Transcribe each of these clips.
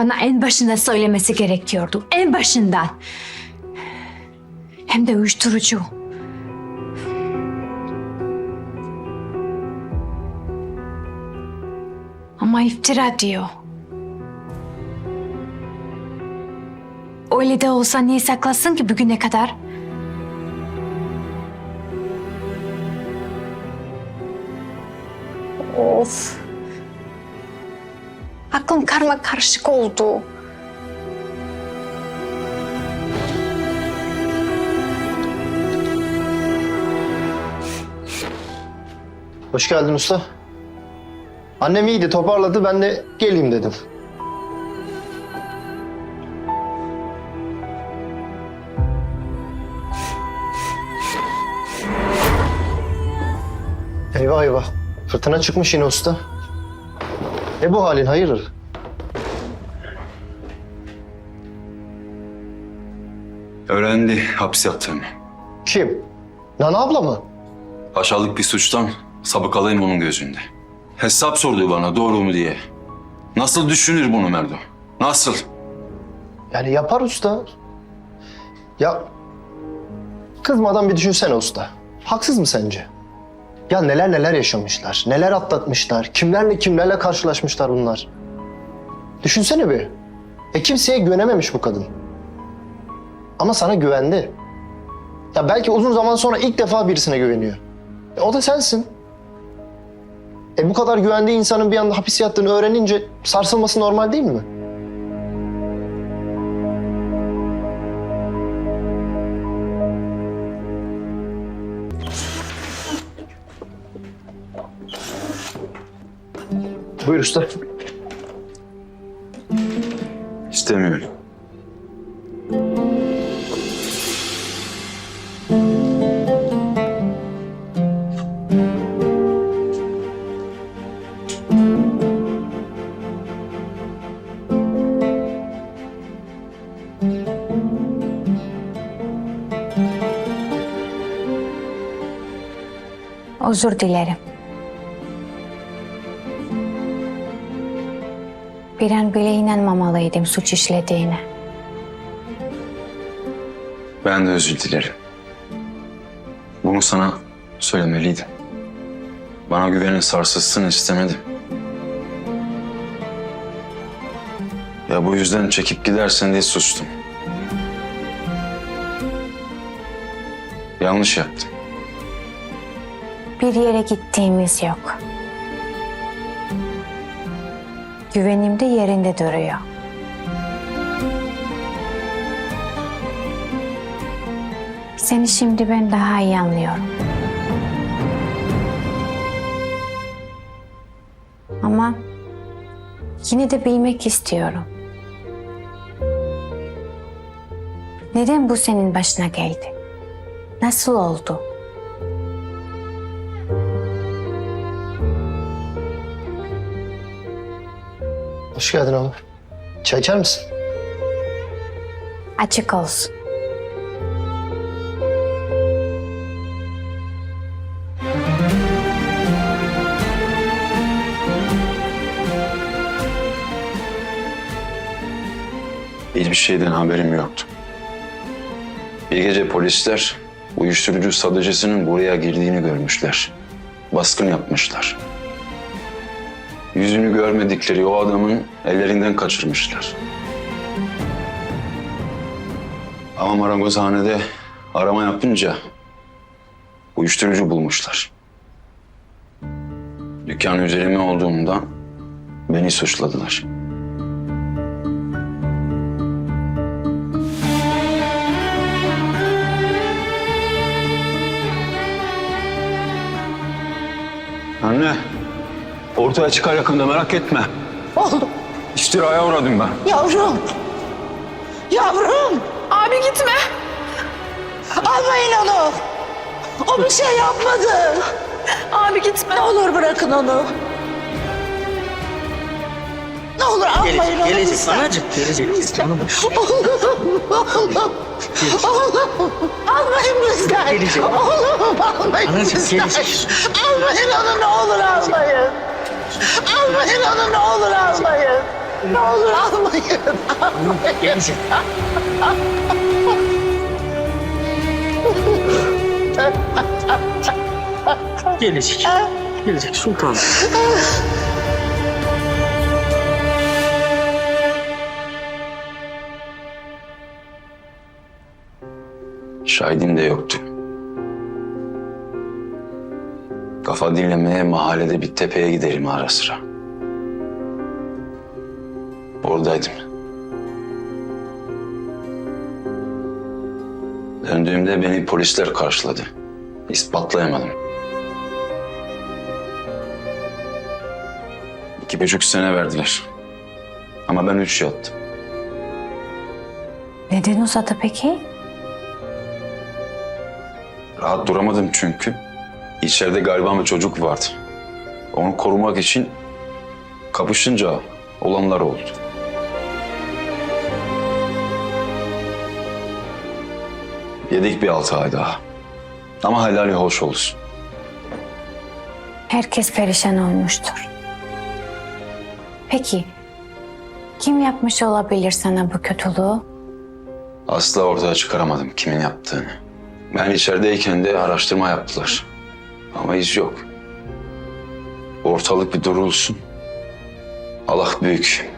Bana en başında söylemesi gerekiyordu. En başından. Hem de uyuşturucu. Ama iftira diyor. Öyle de olsa niye saklasın ki bugüne kadar? Of. Aklım karma karışık oldu. Hoş geldin usta. Annem iyiydi, toparladı. Ben de geleyim dedim. Eyvah eyvah. Fırtına çıkmış yine usta. Ne bu halin hayırdır? Öğrendi hapis yattığımı. Kim? Nana abla mı? Aşağılık bir suçtan sabıkalıyım onun gözünde. Hesap sordu bana doğru mu diye. Nasıl düşünür bunu Merdo? Nasıl? Yani yapar usta. Ya kızmadan bir düşünsene usta. Haksız mı sence? Ya neler neler yaşamışlar, neler atlatmışlar, kimlerle kimlerle karşılaşmışlar bunlar. Düşünsene bir. E kimseye güvenememiş bu kadın. Ama sana güvendi. Ya belki uzun zaman sonra ilk defa birisine güveniyor. E o da sensin. E bu kadar güvendiği insanın bir anda hapis yattığını öğrenince sarsılması normal değil mi? Buyur usta. İstemiyorum. Özür dilerim. Bir an bile inanmamalıydım suç işlediğine. Ben de özür dilerim. Bunu sana söylemeliydim. Bana güvenin sarsılsın istemedim. Ya bu yüzden çekip gidersen diye sustum. Yanlış yaptım. Bir yere gittiğimiz yok. Güvenim de yerinde duruyor. Seni şimdi ben daha iyi anlıyorum. Ama yine de bilmek istiyorum. Neden bu senin başına geldi? Nasıl oldu? Hoş geldin abi. Çay içer misin? Açık olsun. Hiçbir şeyden haberim yoktu. Bir gece polisler uyuşturucu satıcısının buraya girdiğini görmüşler. Baskın yapmışlar. Yüzünü görmedikleri o adamın ellerinden kaçırmışlar. Ama marangozhanede arama yapınca uyuşturucu bulmuşlar. Dükkan üzerime olduğumda beni suçladılar. Anne, ortaya çıkar yakında merak etme. Oğlum, İftiraya uğradım ben. yavrum. Yavrum. Abi gitme. Almayın onu. O bir şey yapmadı. Abi gitme. Ne olur bırakın onu. Ne olur almayın Gelecek, onu gelecek bizden. anacık, gelecek. Canım. Oğlum, oğlum. Oğlum, almayın bizden. Gelecek. Oğlum, almayın Anacık, bizden. gelecek. Almayın onu ne olur almayın. Almayın onu ne olur almayın. Ne olur almayın. Gelecek. Gelecek. Gelecek sultan. Şahidim de yoktu. Kafa dinlemeye mahallede bir tepeye giderim ara sıra. Oradaydım. Döndüğümde beni polisler karşıladı. İspatlayamadım. İki buçuk sene verdiler. Ama ben üç yattım. Neden uzadı peki? Rahat duramadım çünkü. İçeride gariban bir çocuk vardı. Onu korumak için kapışınca olanlar oldu. Yedik bir altı ay daha. Ama helali hoş olsun. Herkes perişan olmuştur. Peki, kim yapmış olabilir sana bu kötülüğü? Asla ortaya çıkaramadım kimin yaptığını. Ben içerideyken de araştırma yaptılar. Ama iz yok. Ortalık bir durulsun. Allah büyük.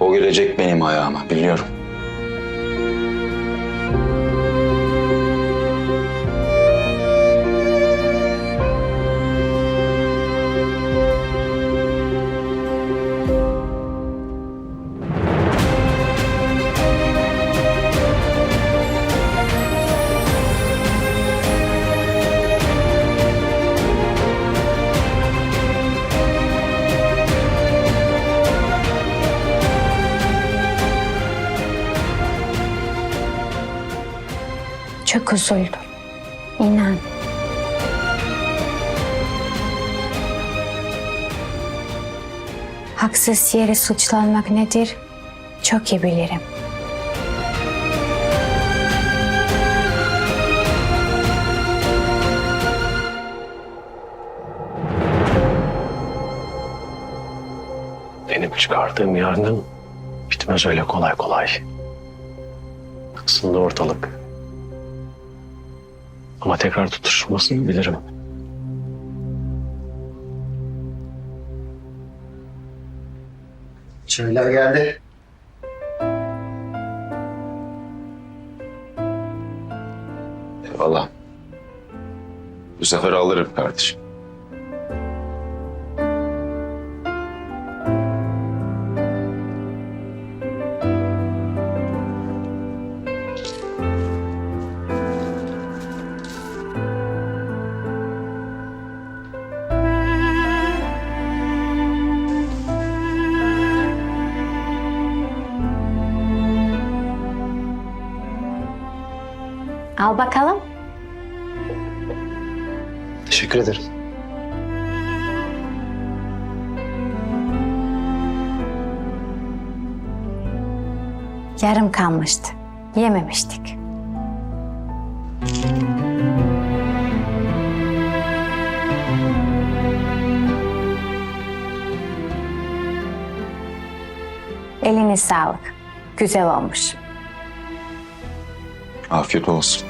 O gelecek benim ayağıma biliyorum. Çok üzüldüm. İnan. Haksız yere suçlanmak nedir? Çok iyi bilirim. Benim çıkardığım yangın bitmez öyle kolay kolay. Isındı ortalık. Ama tekrar tutuşmasını bilirim. Çaylar geldi. Eyvallah. Bu sefer alırım kardeşim. Teşekkür ederim. Yarım kalmıştı. Yememiştik. Eline sağlık. Güzel olmuş. Afiyet olsun.